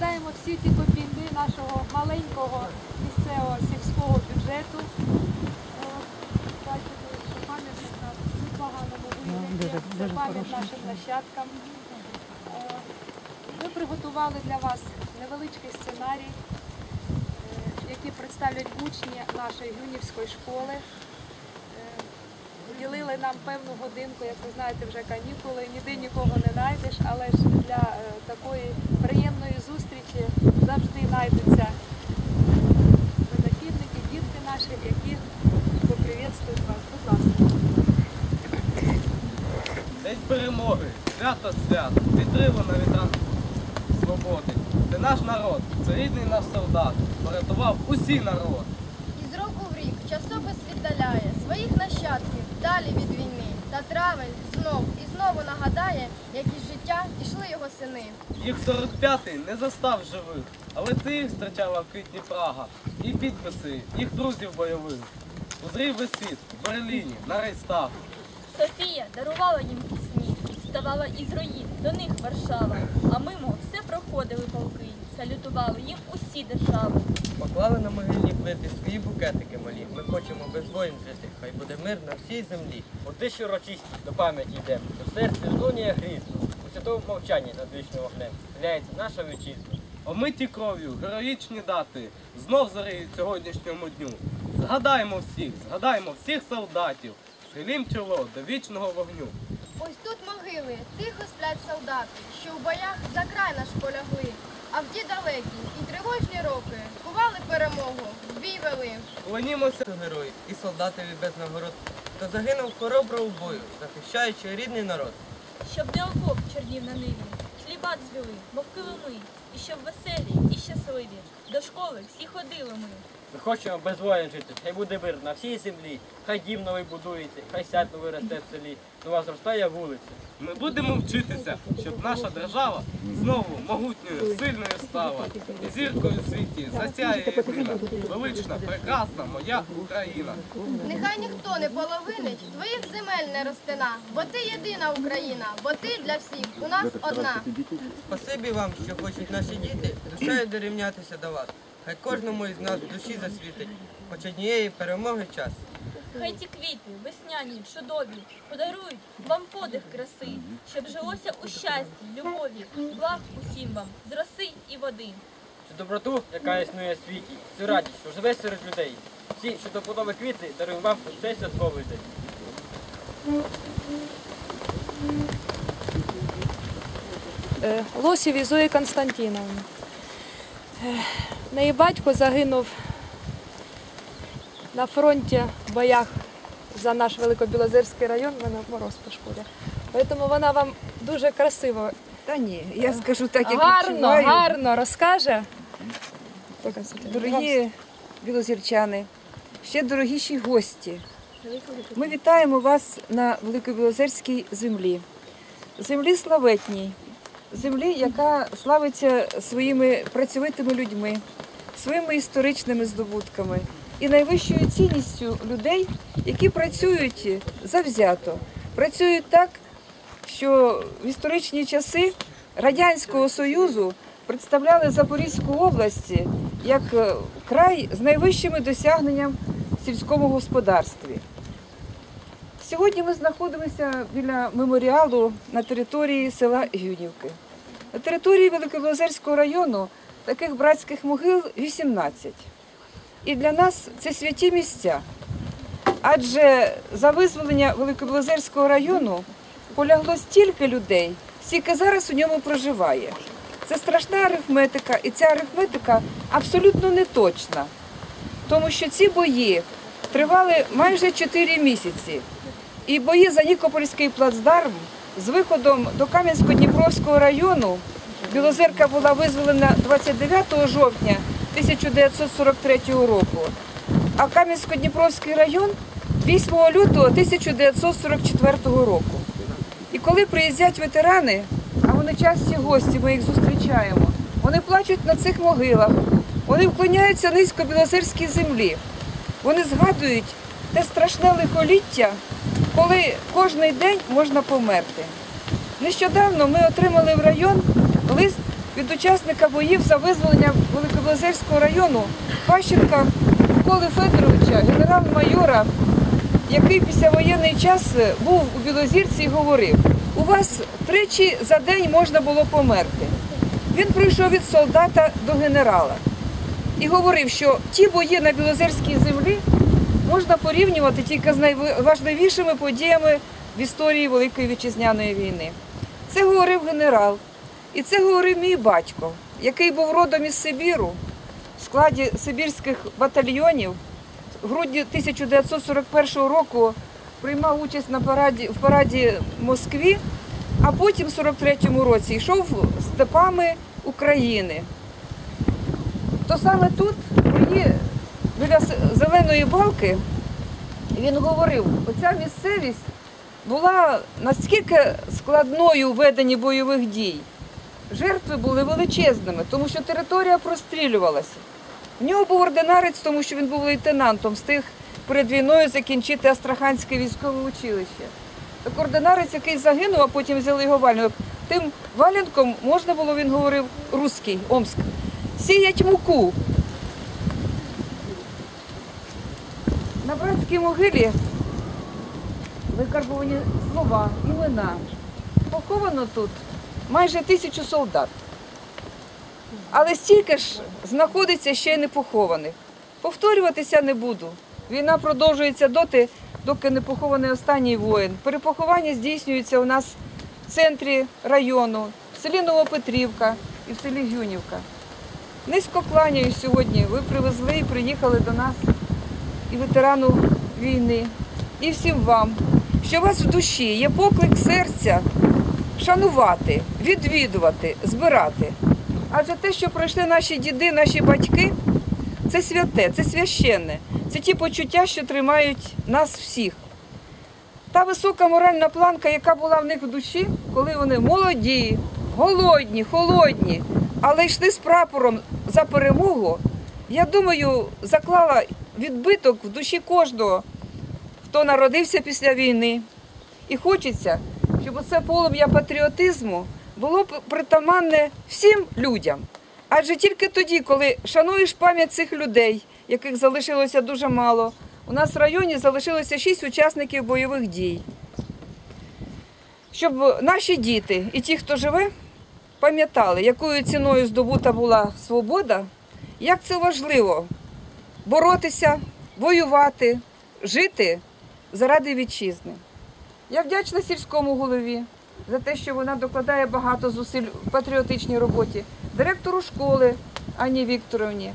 вкладаємо всі ті копійки нашого маленького місцевого сільського бюджету. Е, Бачите, що пам'ятник у нас вигляді. Це пам'ять нашим нащадкам. Е, Ми приготували для вас невеличкий сценарій, е, який представлять учні нашої юнівської школи. Уділили нам певну годинку, як ви знаєте, вже канікули, ніде нікого не знайдеш, але ж для е, такої приємної зустрічі завжди знайдуться винахідники, дітки наші, які поприветствують вас. Будь ласка. День перемоги, свято свят, вітрило на вітрах свободи. Це наш народ, це рідний наш солдат, порятував усі народ. І з року в рік часопис віддаляє своїх нащадків далі від війни. Та травень знов і знову нагадає, як із життя пішли його сини. Їх 45-й не застав живих, але це їх зустрічала в квітні Прага. І підписи їх друзів бойових. Узрів весь світ в Берліні, на Рейстах. Софія дарувала їм пісні, ставала із руїн, до них Варшава. А мимо все проходили полки, салютували їм усі держави. Поклали на могильні плити свої букетики малі. Ми хочемо без воїн жити, буде мир на всій землі. У тиші урочисті до пам'яті йдемо, у серці злунює грізно, у святому мовчанні над вічним вогнем стріляється наша вітчизна. Омиті кров'ю, героїчні дати, знов зариють сьогоднішньому дню. Згадаємо всіх, згадаємо всіх солдатів, схилім чоло до вічного вогню. Ось тут могили, тихо сплять солдати, що в боях за край наш полягли. А в ті далекі і тривожні роки кували перемогу, бій вели. Клонімося Хто герой і солдатові без нагород, хто загинув хоробро у бою, захищаючи рідний народ. Щоб не окоп чорнів на ниві, хліба цвіли, мов килими, і щоб веселі і щасливі. До школи всі ходили ми. Ми хочемо без воїн жити, хай буде мир на всій землі, хай дім новий будується, хай сад новий росте в селі, нова зростає вулиця. Ми будемо вчитися, щоб наша держава знову могутньою, сильною стала. І зіркою в світі засяє єдина, велична, прекрасна моя Україна. Нехай ніхто не половинить твоїх земель не розтина, бо ти єдина Україна, бо ти для всіх у нас одна. Спасибі вам, що хочуть наші діти душею дорівнятися до вас. Хай кожному із нас в душі засвітить, хоч однієї перемоги час. Хай ці квіти, весняні, чудові, подарують вам подих краси, щоб жилося у щасті, любові, благ усім вам, з роси і води. Цю доброту, яка існує в світі, цю радість, що живе серед людей. Всі, що до подоби квіти, даруємо вам у цей святковий день. Е, Лосєвій Зої Константиновні. Е, Неї батько загинув на фронті в боях за наш Великобілозерський район, в мороз по шкурі. Тому вона вам дуже красиво, Та ні, я скажу так, як гарно, відчуваю. гарно розкаже. Дорогі білозірчани, ще дорогіші гості. Ми вітаємо вас на Великобілозерській землі. Землі славетній, землі, яка славиться своїми працьовитими людьми, своїми історичними здобутками і найвищою цінністю людей, які працюють завзято, працюють так, що в історичні часи Радянського Союзу представляли Запорізьку область як е, край з найвищими досягненням в сільському господарстві. Сьогодні ми знаходимося біля меморіалу на території села Юнівки. На території Великобілозерського району таких братських могил 18. І для нас це святі місця. Адже за визволення Великобілозерського району полягло стільки людей, скільки зараз у ньому проживає. Це страшна арифметика, і ця арифметика абсолютно не точна, тому що ці бої тривали майже 4 місяці. І бої за Нікопольський плацдарм з виходом до Кам'янсько-Дніпровського району Білозерка була визволена 29 жовтня 1943 року, а Кам'янсько-Дніпровський район 8 лютого 1944 року. І коли приїздять ветерани, а вони часті гості, ми їх зустрічаємо, вони плачуть на цих могилах, вони вклоняються низько білозерській землі. Вони згадують те страшне лихоліття, коли кожний день можна померти. Нещодавно ми отримали в район лист від учасника боїв за визволення Великобилозерського району Пащенка Миколи Федоровича, генерал-майора, який післявоєнний час був у Білозірці і говорив, у вас тричі за день можна було померти. Він прийшов від солдата до генерала і говорив, що ті бої на Білозерській землі можна порівнювати тільки з найважливішими подіями в історії Великої Вітчизняної війни. Це говорив генерал, і це говорив мій батько, який був родом із Сибіру в складі сибірських батальйонів. В грудні 1941 року приймав участь на параді, в параді в Москві, а потім в 43-му році йшов степами України. То саме тут, бої біля зеленої балки, він говорив, оця місцевість була настільки складною у веденні бойових дій. Жертви були величезними, тому що територія прострілювалася. В нього був ординарець, тому що він був лейтенантом, встиг перед війною закінчити Астраханське військове училище. Так ординарець, який загинув, а потім взяли його вальником, тим валянком можна було, він говорив, руський, омськ, сіять муку. На братській могилі викарбовані слова, імена. Поховано тут майже тисячу солдат. Але стільки ж знаходиться ще й не похованих. Повторюватися не буду. Війна продовжується доти, доки не похований останній воїн. Перепоховання здійснюється у нас в центрі району, в селі Новопетрівка і в селі Гюнівка. Низько кланяюсь сьогодні. Ви привезли і приїхали до нас і ветерану війни, і всім вам, що у вас в душі є поклик серця шанувати, відвідувати, збирати. Адже те, що пройшли наші діди, наші батьки, це святе, це священне, це ті почуття, що тримають нас всіх. Та висока моральна планка, яка була в них в душі, коли вони молоді, голодні, холодні, але йшли з прапором за перемогу, я думаю, заклала відбиток в душі кожного, хто народився після війни. І хочеться, щоб оце полум'я патріотизму було притаманне всім людям. Адже тільки тоді, коли шануєш пам'ять цих людей, яких залишилося дуже мало, у нас в районі залишилося шість учасників бойових дій. Щоб наші діти і ті, хто живе, пам'ятали, якою ціною здобута була свобода, як це важливо боротися, воювати, жити заради вітчизни. Я вдячна сільському голові за те, що вона докладає багато зусиль в патріотичній роботі, директору школи Ані Вікторовні.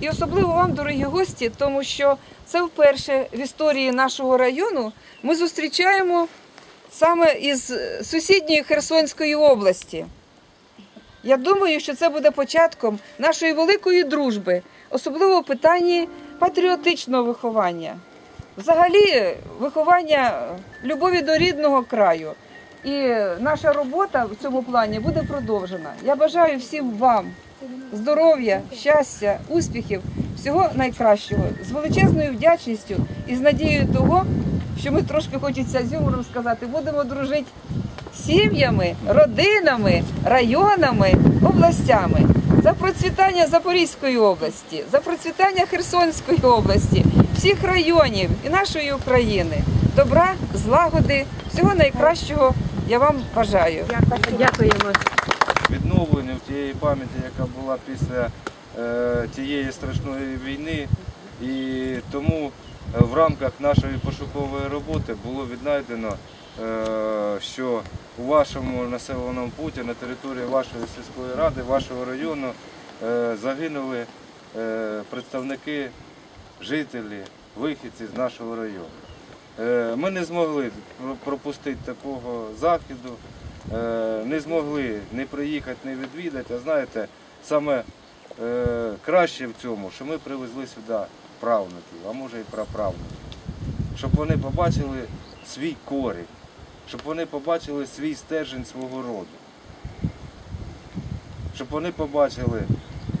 І особливо вам, дорогі гості, тому що це вперше в історії нашого району ми зустрічаємо саме із сусідньої Херсонської області. Я думаю, що це буде початком нашої великої дружби, особливо в питанні патріотичного виховання. Взагалі, виховання любові до рідного краю. І наша робота в цьому плані буде продовжена. Я бажаю всім вам здоров'я, щастя, успіхів, всього найкращого, з величезною вдячністю і з надією того, що ми трошки хочеться з юмором сказати, будемо дружити сім'ями, родинами, районами, областями. За процвітання Запорізької області, за процвітання Херсонської області, всіх районів і нашої України. Добра, злагоди, всього найкращого я вам бажаю. Дякуємо. відновленню тієї пам'яті, яка була після е, тієї страшної війни. І тому е, в рамках нашої пошукової роботи було віднайдено, е, що у вашому населеному путі на території вашої сільської ради, вашого району е, загинули е, представники, жителі, вихідці з нашого району. Е, Ми не змогли пропустити такого заходу, е, не змогли не приїхати, не відвідати. А знаєте, саме е, краще в цьому, що ми привезли сюди правнуків, а може і праправнуків, щоб вони побачили свій корінь, щоб вони побачили свій стержень свого роду, щоб вони побачили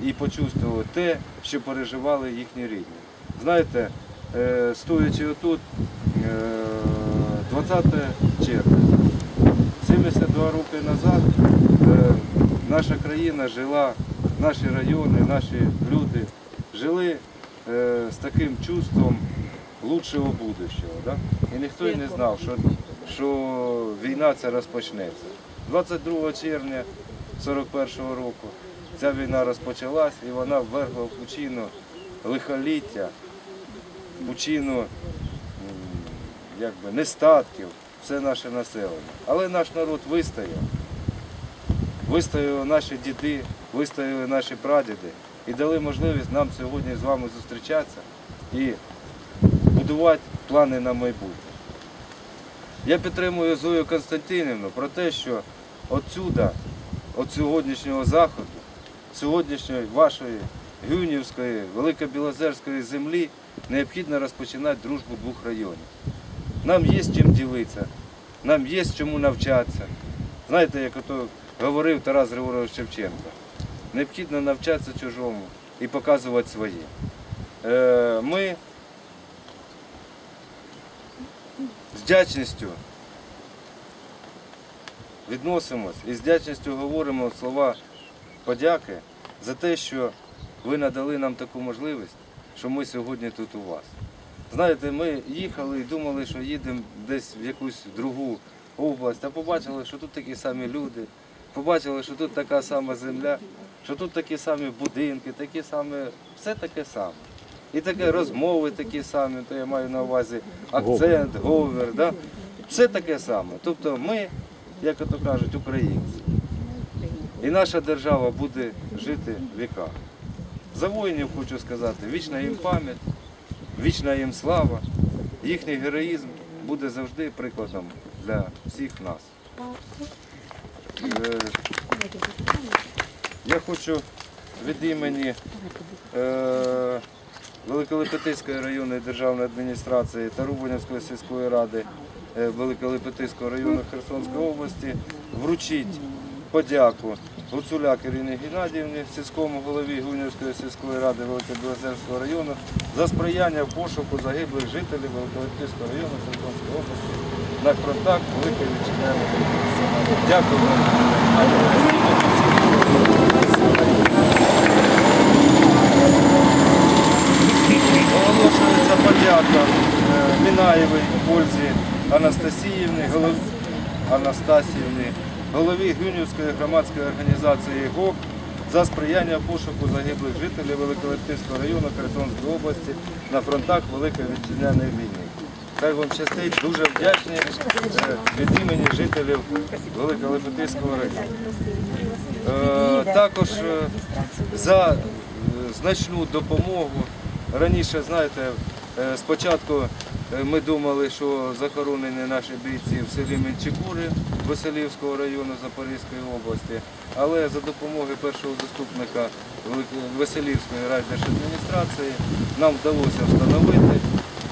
і почувствували те, що переживали їхні рідні. Знаєте, е, стоячи отут, е, 20 червня, 72 роки назад, е, наша країна жила, наші райони, наші люди жили е, з таким чувством лучшого будущого. Да? І ніхто й не знав, що, що війна ця розпочнеться. 22 червня 41-го року ця війна розпочалась і вона ввергла в пучину лихоліття, в якби, нестатків, все наше населення. Але наш народ вистояв. Вистояли наші діди, вистояли наші прадіди і дали можливість нам сьогодні з вами зустрічатися і будувати плани на майбутнє. Я підтримую Зою Константинівну про те, що отсюда, от сьогоднішнього заходу, сьогоднішньої вашої Гюнівської, Великобілозерської землі необхідно розпочинати дружбу двох районів. Нам є з чим ділитися, нам є з чому навчатися. Знаєте, як ото говорив Тарас Григорович Шевченко, необхідно навчатися чужому і показувати своє. Е, Ми з вдячністю відносимось і з вдячністю говоримо слова подяки за те, що ви надали нам таку можливість, що ми сьогодні тут у вас. Знаєте, ми їхали і думали, що їдемо десь в якусь другу область, а побачили, що тут такі самі люди, побачили, що тут така сама земля, що тут такі самі будинки, такі самі, все таке саме. І таке розмови такі самі, то я маю на увазі акцент, говор, да? все таке саме. Тобто ми, як ото кажуть, українці. І наша держава буде жити в віках. За воїнів хочу сказати, вічна їм пам'ять, вічна їм слава, їхній героїзм буде завжди прикладом для всіх нас. Е, Я хочу від імені е, Великолепетицької районної державної адміністрації та Рубанівської сільської ради е, Великолепетицького району Херсонської області вручити подяку Гуцуляк Ірині Геннадіївні, сільському голові Гунівської сільської ради Великобілозерського району за сприяння в пошуку загиблих жителів Великолепетицького району Херсонської області на фронтах Великої Вітчизняної війни. Дякую. Оголошується подяка е, Мінаєвій Ользі Анастасіївні. Анастасіївні, голові Гюнівської громадської організації ГОК за сприяння пошуку загиблих жителів Великолепського району Херсонської області на фронтах Великої Вітчизняної війни. Хай вам щастить, дуже вдячні е, від імені жителів Великолепетівського району. Е, Також е, за значну допомогу. Раніше, знаєте, спочатку ми думали, що захоронені наші бійці в селі Менчикури Веселівського району Запорізької області, але за допомогою першого заступника Веселівської райдержадміністрації нам вдалося встановити,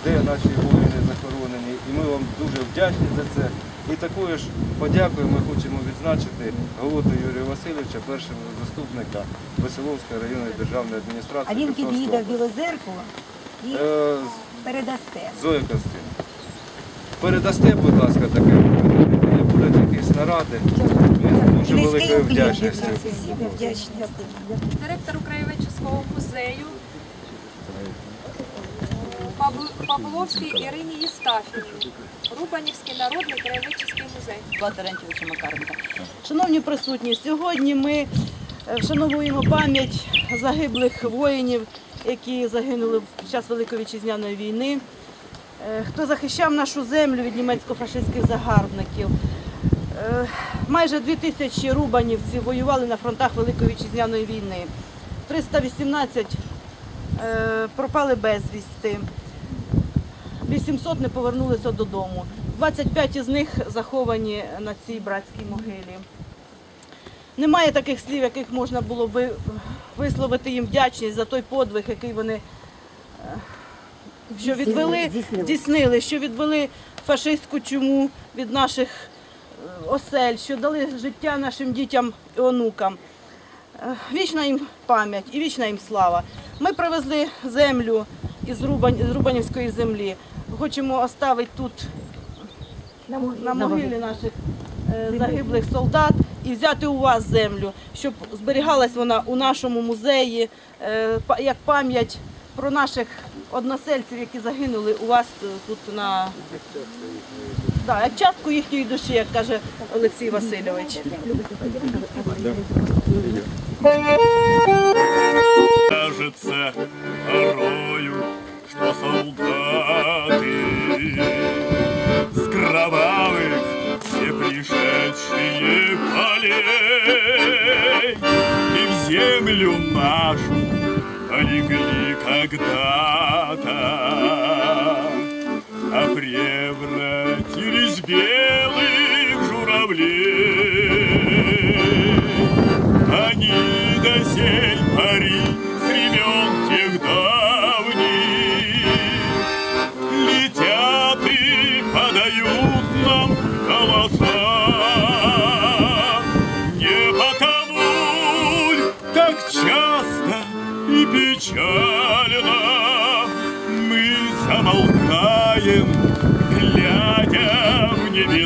де наші воїни захоронені, і ми вам дуже вдячні за це. І такою ж подякою ми хочемо відзначити Голоду Юрія Васильовича, першого заступника Веселовської районної державної адміністрації. А він під'їде в. Білозерку і Е, передасте. Зоя Костин. Передасте, будь ласка, таке. Будуть якісь наради. Ми з дуже великою вдячністю. Вдячність. Директору краєведчого музею Павл- Павловській Ірині Єстафівні. Рубанівський народний краєведчий музей. Влада Тарантьовича Макаренка. Шановні присутні, сьогодні ми е, вшановуємо пам'ять загиблих воїнів, які загинули під час Великої вітчизняної війни. Е, Хто захищав нашу землю від німецько-фашистських загарбників. Е, Майже дві тисячі рубанівців воювали на фронтах Великої вітчизняної війни. 318 е, пропали безвісти. 800 не повернулися додому. 25 із них заховані на цій братській могилі. Немає таких слів, яких можна було би висловити їм вдячність за той подвиг, який вони е, що відвели, здійснили, що відвели фашистську чуму від наших е, осель, що дали життя нашим дітям і онукам. Е, Вічна їм пам'ять і вічна їм слава. Ми привезли землю із з Рубанівської землі. Хочемо оставити тут на могилі наших загиблих солдат і взяти у вас землю, щоб зберігалась вона у нашому музеї, е, як пам'ять про наших односельців, які загинули у вас е, тут на да, як частку їхньої душі, як каже Олексій Васильович. Кажется порою, что солдаты с кровавых все пришедшие полей и в землю нашу полегли когда-то, а превратились белых журавлей.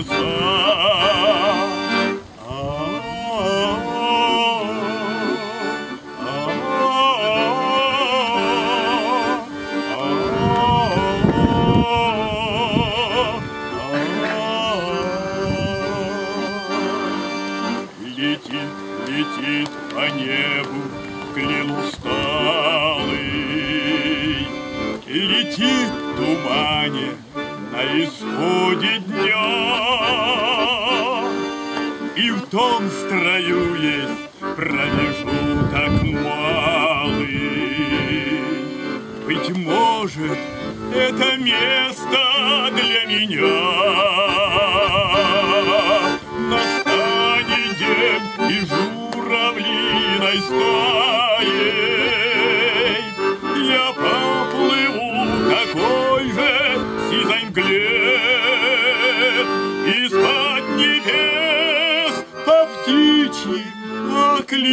В исходе дня. И в том строю есть промежуток малый. Быть может, это место для меня. Настанет день и журавлиной стаей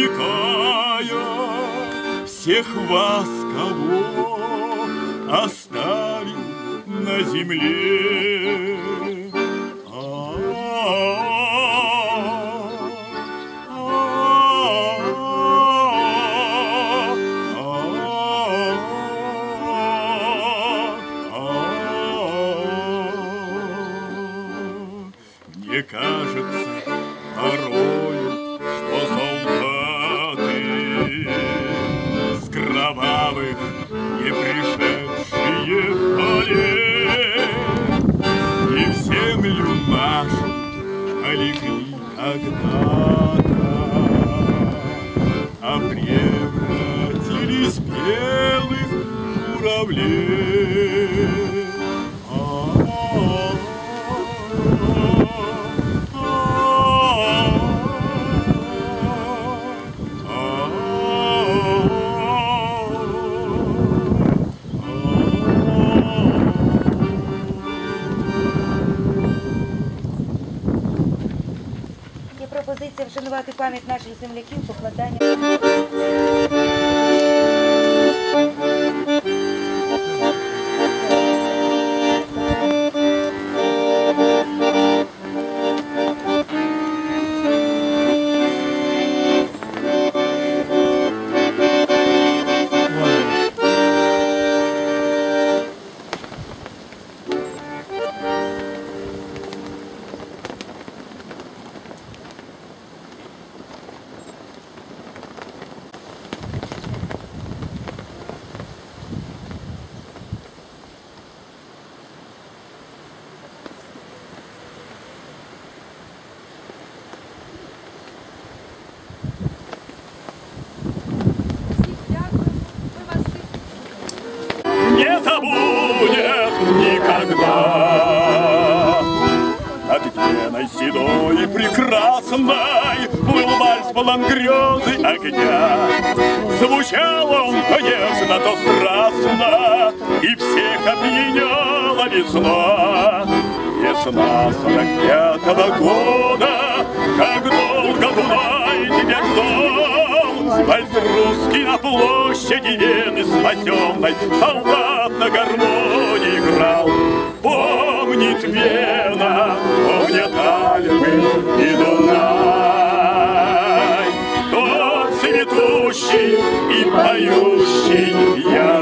окликая Всех вас, кого оставил на земле. Пам'ять наших земляків покладання. Веной седой и прекрасной Плыл вальс полон грезы огня. Звучал он то нежно, то страстно, И всех опьяняла весна. Весна сорок пятого года, Как долго Дунай тебя ждал, Вальс русский на площади Вены спасенной Солдат на гармонии играл. Помнит Вена, помнят Альпы и Дунай. Тот цветущий и поющий я.